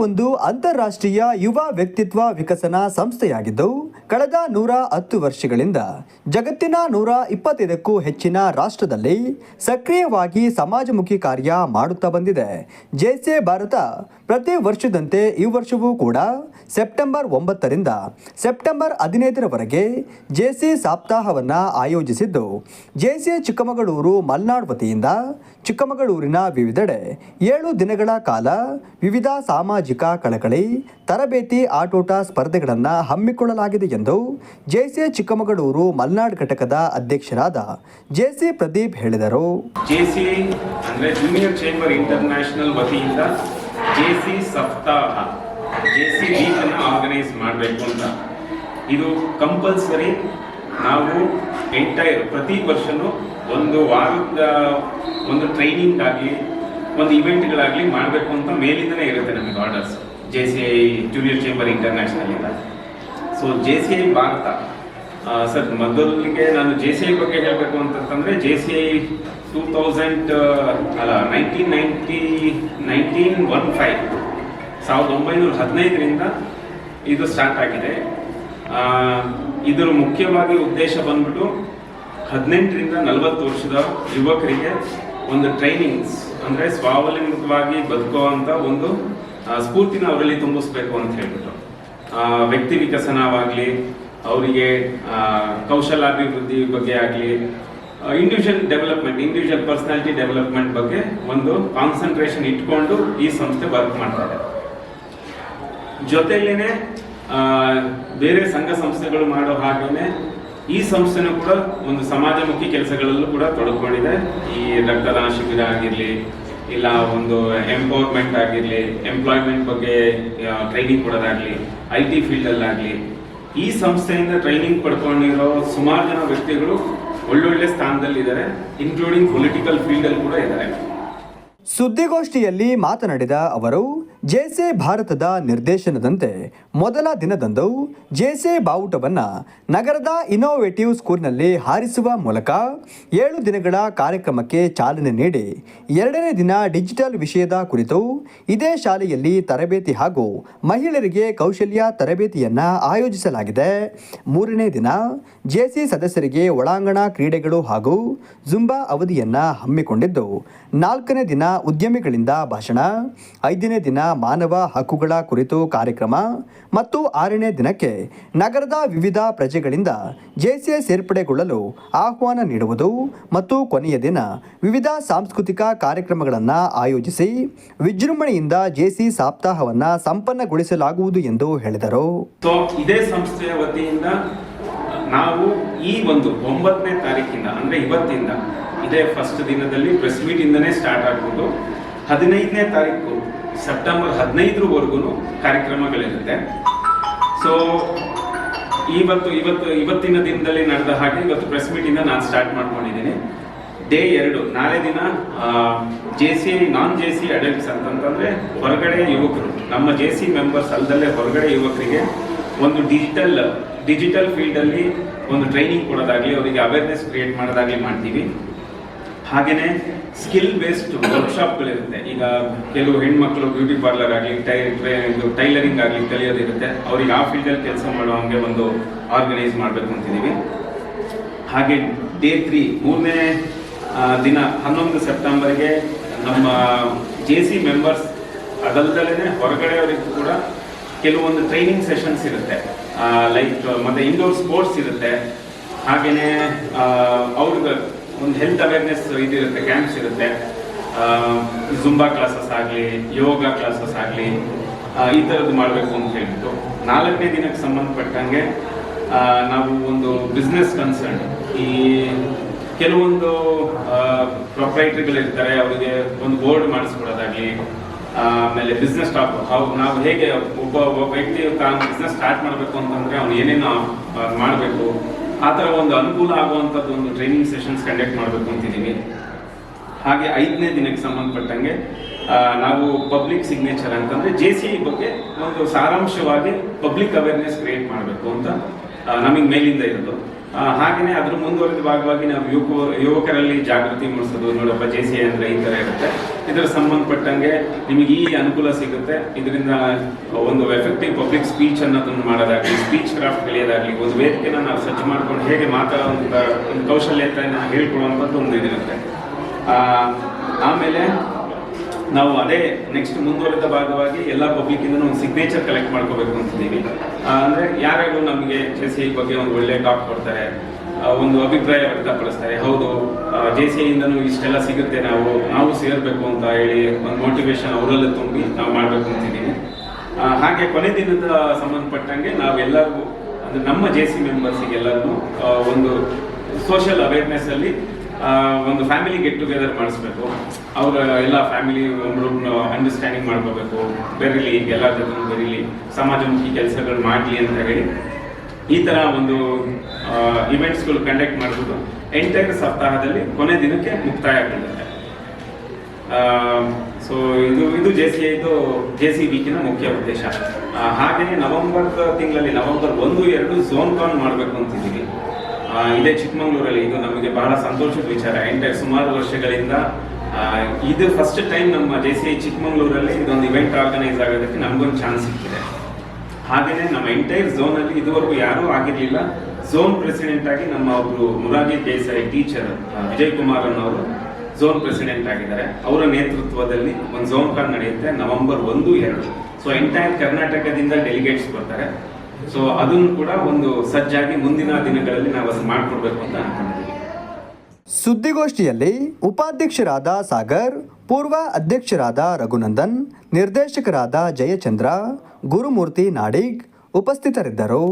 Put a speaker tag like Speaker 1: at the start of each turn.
Speaker 1: ಒಂದು ಅಂತಾರಾಷ್ಟ್ರೀಯ ಯುವ ವ್ಯಕ್ತಿತ್ವ ವಿಕಸನ ಸಂಸ್ಥೆಯಾಗಿದ್ದು ಕಳೆದ ನೂರ ಹತ್ತು ವರ್ಷಗಳಿಂದ ಜಗತ್ತಿನ ನೂರ ಇಪ್ಪತ್ತೈದಕ್ಕೂ ಹೆಚ್ಚಿನ ರಾಷ್ಟ್ರದಲ್ಲಿ ಸಕ್ರಿಯವಾಗಿ ಸಮಾಜಮುಖಿ ಕಾರ್ಯ ಮಾಡುತ್ತಾ ಬಂದಿದೆ. ಜೆಸೆ ಭಾರತ ಪ್ರತಿ ವರ್ಷದಂತೆ ಈ ವರ್ಷವೂ ಕೂಡ ಸೆಪ್ಟೆಂಬರ್ ಒಂಬತ್ತರಿಂದ ಸೆಪ್ಟೆಂಬರ್ ಹದಿನೈದರವರೆಗೆ ಜೆಸಿ ಸಪ್ತಾಹವನ್ನು ಆಯೋಜಿಸಿದ್ದು. ಜೆಸಿ ಚಿಕ್ಕಮಗಳೂರು ಮಲ್ನಾಡ್ ವತಿಯಿಂದ ಚಿಕ್ಕಮಗಳೂರಿನ ವಿವಿಧೆಡೆ ಏಳು ದಿನಗಳ ಕಾಲ ವಿವಿಧ ಸಾಮಾಜಿಕ ಕಳಕಳಿ, ತರಬೇತಿ ಆಟೋಟ ಸ್ಪರ್ಧೆಗಳನ್ನು ಹಮ್ಮಿಕೊಳ್ಳಲಾಗಿದೆ ಎಂದು ಜೆಸಿ ಚಿಕ್ಕಮಗಳೂರು ಮಲ್ನಾಡ್ ಘಟಕದ ಅಧ್ಯಕ್ಷರಾದ ಜೆಸಿ ಪ್ರದೀಪ್ ಹೇಳಿದರು.
Speaker 2: ಜೆಸಿ ಅಂದ್ರೆ ಜೂನಿಯರ್ ಚೇಂಬರ್ ಇಂಟರ್ನ್ಯಾಷನಲ್ ವತಿಯಿಂದ ಜೆಸಿ ಸಪ್ತಾಹ, ಜೆಸಿ ಅನ್ನು ಆರ್ಗನೈಸ್ ಮಾಡಬೇಕು ಅಂತ. ಇದು ಕಂಪಲ್ಸರಿ ನಾವು ಎಂಟೈರ್ ಪ್ರತಿ ವರ್ಷನೂ ಒಂದು ವಾರದ, ಒಂದು ಟ್ರೈನಿಂಗ್ ಆಗಲಿ ಒಂದು ಇವೆಂಟ್ಗಳಾಗಲಿ ಮಾಡಬೇಕು ಅಂತ ಮೇಲಿಂದನೇ ಇರುತ್ತೆ ನಮಗೆ orders J C I junior chamber international ಇಂದ. So J C I Bharat sir, ಮೊದಲಿಗೆ ನಾನು ಜೆ ಸಿ ಐ ಬಗ್ಗೆ ಹೇಳಬೇಕು ಅಂತಂದ್ರೆ J C I two thousand ಅಲ್ಲ nineteen ninety nineteen one five ಸಾವಿರದ ಒಂಬೈನೂರ ಹದಿನೈದರಿಂದ ಇದು ಸ್ಟಾರ್ಟ್ ಆಗಿದೆ. ಇದರ ಮುಖ್ಯವಾಗಿ ಉದ್ದೇಶ ಬಂದ್ಬಿಟ್ಟು ಹದಿನೆಂಟರಿಂದ ನಲವತ್ತು ವರ್ಷದ ಯುವಕರಿಗೆ ಒಂದು ಟ್ರೈನಿಂಗ್ಸ್ ಅಂದರೆ ಸ್ವಾವಲಂಬಿತವಾಗಿ ಬದುಕುವಂಥ ಒಂದು ಸ್ಫೂರ್ತಿನ ಅವರಲ್ಲಿ ತುಂಬಿಸ್ಬೇಕು ಅಂತ ಹೇಳ್ಬಿಟ್ಟು. ವ್ಯಕ್ತಿ ವಿಕಸನವಾಗಲಿ, ಅವರಿಗೆ ಕೌಶಲಾಭಿವೃದ್ಧಿ ಬಗ್ಗೆ ಆಗಲಿ individual development individual personality development ಬಗ್ಗೆ ಒಂದು ಕಾನ್ಸಂಟ್ರೇಷನ್ ಇಟ್ಕೊಂಡು ಈ ಸಂಸ್ಥೆ ವರ್ಕ್ ಮಾಡ್ತಾರೆ. ಜೊತೆಯಲ್ಲೇ ಬೇರೆ ಸಂಘ ಸಂಸ್ಥೆಗಳು ಮಾಡೋ ಹಾಗೇನೆ ಈ ಸಂಸ್ಥೆನೂ ಕೂಡ ಒಂದು ಸಮಾಜಮುಖಿ ಕೆಲಸಗಳಲ್ಲೂ ಕೂಡ ತೊಡಕೊಂಡಿದೆ. ಈ ರಕ್ತದಾನ ಶಿಬಿರ ಆಗಿರಲಿ ಇಲ್ಲ, ಒಂದು ಎಂಪವರ್ಮೆಂಟ್ ಆಗಿರಲಿ ಎಂಪ್ಲಾಯ್ಮೆಂಟ್ ಬಗ್ಗೆ ಟ್ರೈನಿಂಗ್ ಕೊಡೋದಾಗ್ಲಿ ಐ ಟಿ ಫೀಲ್ಡಲ್ಲಾಗಲಿ ಈ ಸಂಸ್ಥೆಯಿಂದ ಟ್ರೈನಿಂಗ್ ಪಡ್ಕೊಂಡಿರೋ ಸುಮಾರು ಜನ ವ್ಯಕ್ತಿಗಳು ಒಳ್ಳೊಳ್ಳೆ ಸ್ಥಾನದಲ್ಲಿದ್ದಾರೆ ಇನ್ಕ್ಲೂಡಿಂಗ್ ಪೊಲಿಟಿಕಲ್ ಫೀಲ್ಡಲ್ಲಿ ಕೂಡ ಇದ್ದಾರೆ.
Speaker 1: ಸುದ್ದಿಗೋಷ್ಠಿಯಲ್ಲಿ ಮಾತನಾಡಿದ ಅವರು ಜೇಸೆ ಭಾರತದ ನಿರ್ದೇಶನದಂತೆ ಮೊದಲ ದಿನದಂದು ಜೇಸೆ ಬಾವುಟವನ್ನು ನಗರದ ಇನೋವೇಟಿವ್ ಸ್ಕೂಲ್ನಲ್ಲಿ ಹಾರಿಸುವ ಮೂಲಕ ಏಳು ದಿನಗಳ ಕಾರ್ಯಕ್ರಮಕ್ಕೆ ಚಾಲನೆ ನೀಡಿ ಎರಡನೇ ದಿನ ಡಿಜಿಟಲ್ ವಿಷಯದ ಕುರಿತು ಇದೇ ಶಾಲೆಯಲ್ಲಿ ತರಬೇತಿ ಹಾಗೂ ಮಹಿಳೆಯರಿಗೆ ಕೌಶಲ್ಯ ತರಬೇತಿಯನ್ನು ಆಯೋಜಿಸಲಾಗಿದೆ. ಮೂರನೇ ದಿನ ಜೇಸಿ ಸದಸ್ಯರಿಗೆ ಒಳಾಂಗಣ ಕ್ರೀಡೆಗಳು ಹಾಗೂ ಜುಂಬಾ ಅವಧಿಯನ್ನು ಹಮ್ಮಿಕೊಂಡಿದ್ದು, ನಾಲ್ಕನೇ ದಿನ ಉದ್ಯಮಿಗಳಿಂದ ಭಾಷಣ, ಐದನೇ ದಿನ ಮಾನವ ಹಕ್ಕುಗಳ ಕುರಿತು ಕಾರ್ಯಕ್ರಮ ಮತ್ತು ಆರನೇ ದಿನಕ್ಕೆ ನಗರದ ವಿವಿಧ ಪ್ರಜೆಗಳಿಂದ ಜೆಸಿಎ ಸೇರ್ಪಡೆಗೊಳ್ಳಲು ಆಹ್ವಾನ ನೀಡುವುದು ಮತ್ತು ಕೊನೆಯ ದಿನ ವಿವಿಧ ಸಾಂಸ್ಕೃತಿಕ ಕಾರ್ಯಕ್ರಮಗಳನ್ನು ಆಯೋಜಿಸಿ ವಿಜೃಂಭಣೆಯಿಂದ ಜೆಸಿ ಸಪ್ತಾಹವನ್ನು ಸಂಪನ್ನಗೊಳಿಸಲಾಗುವುದು ಎಂದು ಹೇಳಿದರು.
Speaker 2: ಇದೇ ಸಂಸ್ಥೆಯ ವತಿಯಿಂದ ನಾವು ಈ ಒಂದು ಒಂಬತ್ತನೇ ತಾರೀಕಿಂದ, ಅಂದರೆ ಇವತ್ತಿಂದ, ಇದೇ ಫಸ್ಟ್ ದಿನದಲ್ಲಿ ಪ್ರೆಸ್ ಮೀಟಿಂದನೇ ಸ್ಟಾರ್ಟ್ ಆಗ್ಬಿಟ್ಟು ಹದಿನೈದನೇ ತಾರೀಕು ಸೆಪ್ಟೆಂಬರ್ ಹದಿನೈದರವರೆಗೂ ಕಾರ್ಯಕ್ರಮಗಳಿರುತ್ತೆ. ಸೊ ಇವತ್ತು ಇವತ್ತು, ಇವತ್ತಿನ ದಿನದಲ್ಲಿ ನಡೆದ ಹಾಗೆ ಇವತ್ತು ಪ್ರೆಸ್ ಮೀಟ್ ಇಂದ ನಾನು ಸ್ಟಾರ್ಟ್ ಮಾಡ್ಕೊಂಡಿದ್ದೀನಿ. ಡೇ ಎರಡು, ನಾಳೆ ದಿನ J C non J C adults ಅಂತಂತಂದರೆ ಹೊರಗಡೆ ಯುವಕರು, ನಮ್ಮ ಜೆ ಸಿ ಮೆಂಬರ್ಸ್ ಅಲ್ಲದಲ್ಲೇ ಹೊರಗಡೆ ಯುವಕರಿಗೆ ಒಂದು ಡಿಜಿಟಲ್ ಡಿಜಿಟಲ್ ಫೀಲ್ಡಲ್ಲಿ ಒಂದು ಟ್ರೈನಿಂಗ್ ಕೊಡೋದಾಗ್ಲಿ, ಅವರಿಗೆ ಅವೇರ್ನೆಸ್ ಕ್ರಿಯೇಟ್ ಮಾಡೋದಾಗ್ಲಿ ಮಾಡ್ತೀವಿ. ಹಾಗೇನೆ ಸ್ಕಿಲ್ ಬೇಸ್ಡ್ ವರ್ಕ್ಶಾಪ್ಗಳಿರುತ್ತೆ ಈಗ ಕೆಲವು ಹೆಣ್ಮಕ್ಳು ಬ್ಯೂಟಿ ಪಾರ್ಲರ್ ಆಗಲಿ, ಟೈ ಇದು ಟೈಲರಿಂಗ್ ಆಗಲಿ ಕಲಿಯೋದಿರುತ್ತೆ ಅವ್ರಿಗೆ ಆ ಫೀಲ್ಡಲ್ಲಿ ಕೆಲಸ ಮಾಡೋ ಹಂಗೆ ಒಂದು ಆರ್ಗನೈಸ್ ಮಾಡಬೇಕು ಅಂತಿದ್ದೀವಿ ಹಾಗೆ ಡೇ ತ್ರೀ ಮೂರನೇ ದಿನ ಹನ್ನೊಂದು ಸೆಪ್ಟೆಂಬರ್ಗೆ ನಮ್ಮ ಜೆ ಸಿ ಮೆಂಬರ್ಸ್ ಅದಲ್ದಲೇ ಹೊರಗಡೆಯವರಿಗೂ ಕೂಡ ಕೆಲವೊಂದು ಟ್ರೈನಿಂಗ್ ಸೆಷನ್ಸ್ ಇರುತ್ತೆ. ಲೈಕ್ ಮತ್ತೆ ಇಂಡೋರ್ ಸ್ಪೋರ್ಟ್ಸ್ ಇರುತ್ತೆ. ಹಾಗೆಯೇ ಅವ್ರಿಗೆ ಒಂದು ಹೆಲ್ತ್ ಅವೇರ್ನೆಸ್ ಇದಿರುತ್ತೆ ಕ್ಯಾಂಪ್ಸ್ ಇರುತ್ತೆ. ಜುಂಬಾ ಕ್ಲಾಸಸ್ ಆಗಲಿ ಯೋಗ ಕ್ಲಾಸಸ್ ಆಗಲಿ ಈ ಥರದ್ದು ಮಾಡಬೇಕು ಅಂತ ಹೇಳ್ಬಿಟ್ಟು. ನಾಲ್ಕನೇ ದಿನಕ್ಕೆ ಸಂಬಂಧಪಟ್ಟಂಗೆ ನಾವು ಒಂದು ಬಿಸ್ನೆಸ್ ಕನ್ಸರ್ನ್ ಈ ಕೆಲವೊಂದು ಪ್ರೊಪ್ರೈಟ್ರಿಗಳಿರ್ತಾರೆ ಅವರಿಗೆ ಒಂದು ಬೋರ್ಡ್ ಮಾಡಿಸ್ಕೊಡೋದಾಗಲಿ, ಆಮೇಲೆ ಬಿಸ್ನೆಸ್ ಸ್ಟಾಪ್ ನಾವು ಹೇಗೆ ಒಬ್ಬ ಒಬ್ಬ ವ್ಯಕ್ತಿ ತಾನು ಬಿಸ್ನೆಸ್ ಸ್ಟಾರ್ಟ್ ಮಾಡಬೇಕು ಅಂತಂದರೆ ಅವ್ನು ಏನೇನು ಮಾಡಬೇಕು. ಆ ಥರ ಒಂದು ಅನುಕೂಲ ಆಗುವಂಥದ್ದು ಒಂದು ಟ್ರೈನಿಂಗ್ ಸೆಷನ್ಸ್ ಕಂಡಕ್ಟ್ ಮಾಡಬೇಕು ಅಂತಿದ್ದೀನಿ ಹಾಗೆ ಐದನೇ ದಿನಕ್ಕೆ ಸಂಬಂಧಪಟ್ಟಂಗೆ ನಾವು ಪಬ್ಲಿಕ್ ಸಿಗ್ನೇಚರ್ ಅಂತಂದ್ರೆ ಜೆ ಸಿ ಬಗ್ಗೆ ಒಂದು ಸಾರಾಂಶವಾಗಿ ಪಬ್ಲಿಕ್ ಅವೇರ್ನೆಸ್ ಕ್ರಿಯೇಟ್ ಮಾಡಬೇಕು ಅಂತ ನಮಗೆ ಮೇಲಿಂದ ಇರೋದು. ಆ, ಹಾಗೇನೆ ಅದ್ರ ಮುಂದುವರೆದ ಭಾಗವಾಗಿ ನಾವು ಯುವಕ ಯುವಕರಲ್ಲಿ ಜಾಗೃತಿ ಮೂಡಿಸೋದು ನೋಡಪ್ಪ ಜೆ ಸಿ ಅಂದ್ರೆ ಈ ತರ ಇರುತ್ತೆ. ಇದರ ಸಂಬಂಧಪಟ್ಟಂಗೆ ನಿಮಗೆ ಈ ಅನುಕೂಲ ಸಿಗುತ್ತೆ. ಇದರಿಂದ ಒಂದು ಎಫೆಕ್ಟಿವ್ ಪಬ್ಲಿಕ್ ಸ್ಪೀಚ್ ಅನ್ನೋದನ್ನು ಮಾಡೋದಾಗಲಿ ಸ್ಪೀಚ್ ಕ್ರಾಫ್ಟ್ ಕಲಿಯೋದಾಗ್ಲಿ ಒಂದು ವೇದಿಕೆನ ನಾವು ಸಜ್ಜು ಮಾಡ್ಕೊಂಡು ಹೇಗೆ ಮಾತಾಡುವಂತ ಒಂದು ಕೌಶಲ್ಯತೆಯನ್ನು ಹೇಳ್ಕೊಡುವಂಥದ್ದು ಒಂದು ಇದಿರುತ್ತೆ. ಆಮೇಲೆ ನಾವು ಅದೇ ನೆಕ್ಸ್ಟ್ ಮುಂದುವರೆದ ಭಾಗವಾಗಿ ಎಲ್ಲ ಪಬ್ಲಿಕ್ ಇಂದ ಒಂದು ಸಿಗ್ನೇಚರ್ ಕಲೆಕ್ಟ್ ಮಾಡ್ಕೋಬೇಕು ಅಂತಿದ್ದೀವಿ. ಅಂದರೆ ಯಾರ್ಯಾರು ನಮಗೆ ಜೆ ಸಿ ಬಗ್ಗೆ ಒಂದು ಒಳ್ಳೆ ಟಾಕ್ ಕೊಡ್ತಾರೆ ಒಂದು ಅಭಿಪ್ರಾಯ ವ್ಯಕ್ತಪಡಿಸ್ತಾರೆ ಹೌದು ಜೆ ಸಿ ಇಂದನೂ ಇಷ್ಟೆಲ್ಲ ಸಿಗುತ್ತೆ ನಾವು ನಾವು ಸೇರ್ಬೇಕು ಅಂತ ಹೇಳಿ ಒಂದು ಮೋಟಿವೇಶನ್ ಅವರಲ್ಲೇ ತುಂಬಿ ನಾವು ಮಾಡ್ಬೇಕು ಅಂತಿದ್ದೀವಿ. ಹಾಗೆ ಕೊನೆ ದಿನದ ಸಂಬಂಧಪಟ್ಟಂಗೆ ನಾವೆಲ್ಲರಿಗೂ ಅಂದ್ರೆ ನಮ್ಮ ಜೆ ಸಿ ಮೆಂಬರ್ಸಿಗೆಲ್ಲರಿಗೂ ಒಂದು ಸೋಷಿಯಲ್ ಅವೇರ್ನೆಸ್ ಅಲ್ಲಿ ಆ, ಒಂದು ಫ್ಯಾಮಿಲಿ ಗೆಟ್ ಟುಗೆದರ್ ಮಾಡಿಸ್ಬೇಕು. ಅವರ ಎಲ್ಲ ಫ್ಯಾಮಿಲಿ ಒಬ್ರು ಅಂಡರ್ಸ್ಟ್ಯಾಂಡಿಂಗ್ ಮಾಡ್ಕೋಬೇಕು. ಬೆರೀಲಿ ಎಲ್ಲ ಜೊತೆ ಬೆರೀಲಿ, ಸಮಾಜಮುಖಿ ಕೆಲಸಗಳು ಮಾಡಲಿ ಅಂತ ಹೇಳಿ ಈ ಥರ ಒಂದು ಇವೆಂಟ್ಸ್ಗಳು ಕಂಡಕ್ಟ್ ಮಾಡ್ಬೋದು. ಎಂಟೈರ್ ಸಪ್ತಾಹದಲ್ಲಿ ಕೊನೆ ದಿನಕ್ಕೆ ಮುಕ್ತಾಯ ಆಗಿರುತ್ತೆ ಸೊ ಇದು ಇದು ಜೆ ಸಿ ಐದು ಜೆ ಸಿ ವೀಕಿನ ಮುಖ್ಯ ಉದ್ದೇಶ. ಹಾಗೆಯೇ ನವೆಂಬರ್ ತಿಂಗಳಲ್ಲಿ ನವೆಂಬರ್ ಒಂದು, ಎರಡು ಝೋನ್ ಕಾನ್ ಮಾಡಬೇಕು ಅಂತಿದ್ದೀವಿ. ಇದೇ ಚಿಕ್ಕಮಂಗ್ಳೂರಲ್ಲಿ ಇದು ನಮಗೆ ಬಹಳ ಸಂತೋಷದ ವಿಚಾರ. ಎಂಟೈರ್ ಸುಮಾರು ವರ್ಷಗಳಿಂದ ಇದು ಫಸ್ಟ್ ಟೈಮ್ ನಮ್ಮ ಜೆ ಸಿ ಐ ಚಿಕ್ಕಮಂಗ್ಳೂರಲ್ಲಿ ಇದೊಂದು ಇವೆಂಟ್ ಆರ್ಗನೈಸ್ ಆಗೋದಕ್ಕೆ ನಮಗೊಂದು ಚಾನ್ಸ್ ಸಿಕ್ಕಿದೆ. ಹಾಗೆಯೇ ನಮ್ಮ ಎಂಟೈರ್ ಝೋನ್ ಅಲ್ಲಿ ಇದುವರೆಗೂ ಯಾರೂ ಆಗಿರಲಿಲ್ಲ. ಝೋನ್ ಪ್ರೆಸಿಡೆಂಟ್ ಆಗಿ ನಮ್ಮ ಒಬ್ರು ಮುರಾಗಿ ದೇಸಾಯಿ ಟೀಚರ್ ವಿಜಯ್ ಕುಮಾರ್ ಅನ್ನೋರು ಝೋನ್ ಪ್ರೆಸಿಡೆಂಟ್ ಆಗಿದ್ದಾರೆ. ಅವರ ನೇತೃತ್ವದಲ್ಲಿ ಒಂದು ಝೋನ್ ಕಾಲ್ ನಡೆಯುತ್ತೆ, ನವೆಂಬರ್ ಒಂದು, ಎರಡು. ಸೊ ಎಂಟೈರ್ ಕರ್ನಾಟಕದಿಂದ ಡೆಲಿಗೇಟ್ಸ್ ಬರ್ತಾರೆ. ಸೊ ಅದನ್ನು ಕೂಡ ಒಂದು ಸಜ್ಜಾಗಿ ಮುಂದಿನ ದಿನಗಳಲ್ಲಿ ನಾವು ಅದನ್ನು ಮಾಡಿಕೊಡ್ಬೇಕು ಅಂತ ಅನ್ಕೊಂಡಿದ್ದೀವಿ
Speaker 1: ಸುದ್ದಿಗೋಷ್ಠಿಯಲ್ಲಿ ಉಪಾಧ್ಯಕ್ಷರಾದ ಸಾಗರ್, ಪೂರ್ವ ಅಧ್ಯಕ್ಷರಾದ ರಘುನಂದನ್, ನಿರ್ದೇಶಕರಾದ ಜಯಚಂದ್ರ, ಗುರುಮೂರ್ತಿ ನಾಡಿಗ್ ಉಪಸ್ಥಿತರಿದ್ದರು.